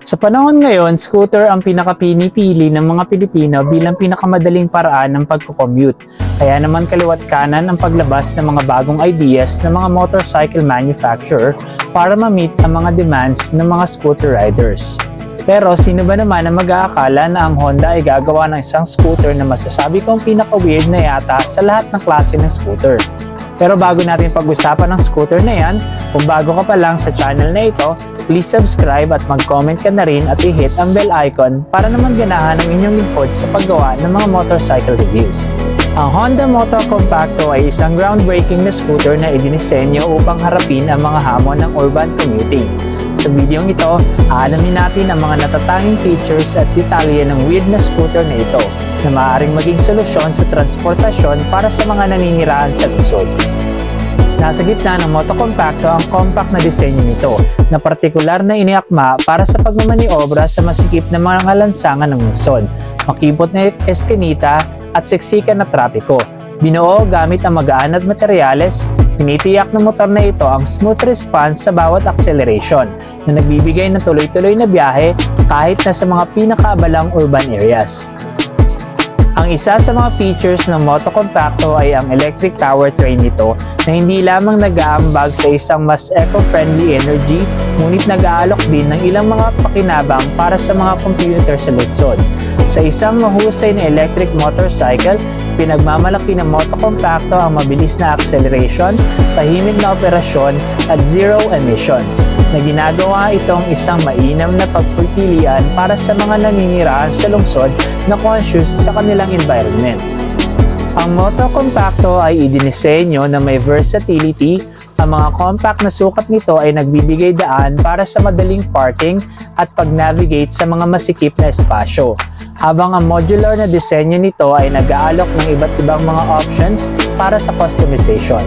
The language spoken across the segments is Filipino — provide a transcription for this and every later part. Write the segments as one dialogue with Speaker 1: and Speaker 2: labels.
Speaker 1: Sa panahon ngayon, scooter ang pinakapinipili ng mga Pilipino bilang pinakamadaling paraan ng pagkukommute. Kaya naman kaliwat kanan ang paglabas ng mga bagong ideas ng mga motorcycle manufacturer para ma-meet ang mga demands ng mga scooter riders. Pero sino ba naman ang mag-aakala na ang Honda ay gagawa ng isang scooter na masasabi kong pinaka-weird na yata sa lahat ng klase ng scooter? Pero bago natin pag-usapan ng scooter na yan, kung bago ka pa lang sa channel na ito, please subscribe at mag-comment ka na rin at i-hit ang bell icon para naman ganahan ang inyong lingkod sa paggawa ng mga motorcycle reviews. Ang Honda Moto Compacto ay isang groundbreaking na scooter na idinisenyo upang harapin ang mga hamon ng urban commuting. Sa videong ito, aalamin natin ang mga natatanging features at detalye ng weird na scooter na ito na maaaring maging solusyon sa transportasyon para sa mga naninirahan sa lungsod. Nasa gitna ng Moto Compacto ang compact na disenyo nito na partikular na iniakma para sa pagmamaniobra sa masikip na mga lansangan ng lungsod, makipot na eskinita at siksikan na trapiko. Binuo gamit ang magaan at materyales, tinitiyak ng motor na ito ang smooth response sa bawat acceleration na nagbibigay ng tuloy-tuloy na biyahe kahit na sa mga pinakaabalang urban areas. Ang isa sa mga features ng Moto Compacto ay ang electric powertrain nito na hindi lamang nag-aambag sa isang mas eco-friendly energy ngunit nag-aalok din ng ilang mga pakinabang para sa mga computer sa lungsod. Sa isang mahusay na electric motorcycle, pinagmamalaki ng Moto Compacto ang mabilis na acceleration, tahimik na operasyon at zero emissions na ginagawa itong isang mainam na pagpipilian para sa mga naninirahan sa lungsod na conscious sa kanilang environment. Ang Moto Compacto ay idinisenyo na may versatility. Ang mga compact na sukat nito ay nagbibigay daan para sa madaling parking at pag-navigate sa mga masikip na espasyo. Habang ang modular na disenyo nito ay nag-aalok ng iba't ibang mga options para sa customization.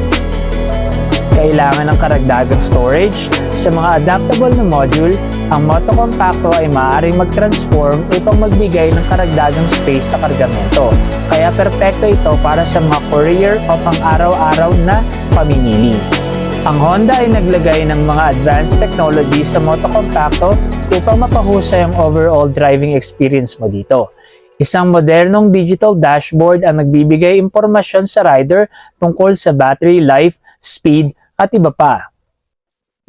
Speaker 1: Kailangan ng karagdagang storage. Sa mga adaptable na module, ang Moto Compacto ay maaaring mag-transform upang magbigay ng karagdagang space sa kargamento. Kaya perpekto ito para sa mga courier o pang-araw-araw na pamimili. Ang Honda ay naglagay ng mga advanced technology sa Moto Compacto upang mapahusay ang overall driving experience mo dito. Isang modernong digital dashboard ang nagbibigay impormasyon sa rider tungkol sa battery life, speed, at iba pa.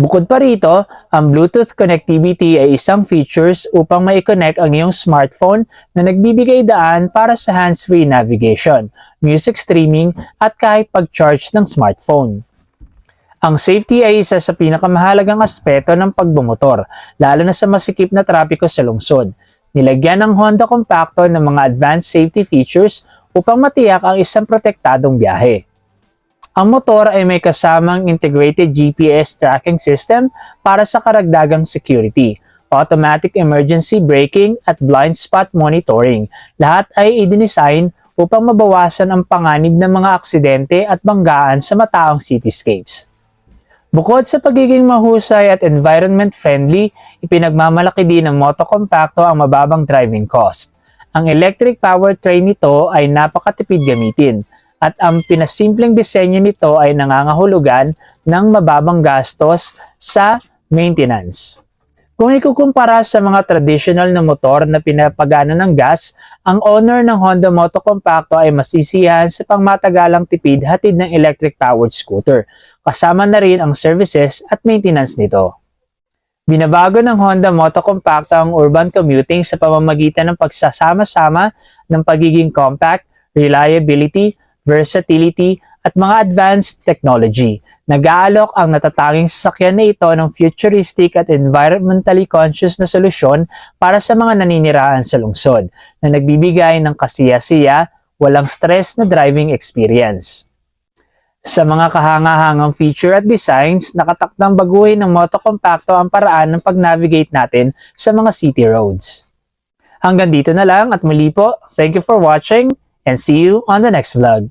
Speaker 1: Bukod pa rito, ang Bluetooth connectivity ay isang features upang mai-connect ang iyong smartphone na nagbibigay daan para sa hands-free navigation, music streaming, at kahit pag-charge ng smartphone. Ang safety ay isa sa pinakamahalagang aspeto ng pagbumotor, lalo na sa masikip na trapiko sa lungsod. Nilagyan ng Honda Compacto ng mga advanced safety features upang matiyak ang isang protektadong biyahe. Ang motor ay may kasamang integrated GPS tracking system para sa karagdagang security, automatic emergency braking at blind spot monitoring. Lahat ay i-design upang mabawasan ang panganib ng mga aksidente at banggaan sa mataong cityscapes. Bukod sa pagiging mahusay at environment friendly, ipinagmamalaki din ng Moto Compacto ang mababang driving cost. Ang electric powertrain nito ay napakatipid gamitin at ang pinasimpleng disenyo nito ay nangangahulugan ng mababang gastos sa maintenance. Kung ikukumpara sa mga traditional na motor na pinapagana ng gas, ang owner ng Honda Moto Compacto ay masisiyahan sa pangmatagalang tipid hatid ng electric-powered scooter, kasama na rin ang services at maintenance nito. Binabago ng Honda Moto Compacto ang urban commuting sa pamamagitan ng pagsasama-sama ng pagiging compact, reliability, versatility, at mga advanced technology. Nag-aalok ang natatanging sasakyan na ito ng futuristic at environmentally conscious na solusyon para sa mga naninirahan sa lungsod na nagbibigay ng kasiya-siya, walang stress na driving experience. Sa mga kahangahangang feature at designs, nakatakdang baguhin ng Moto Compacto ang paraan ng pag-navigate natin sa mga city roads. Hanggang dito na lang at muli po, thank you for watching and see you on the next vlog.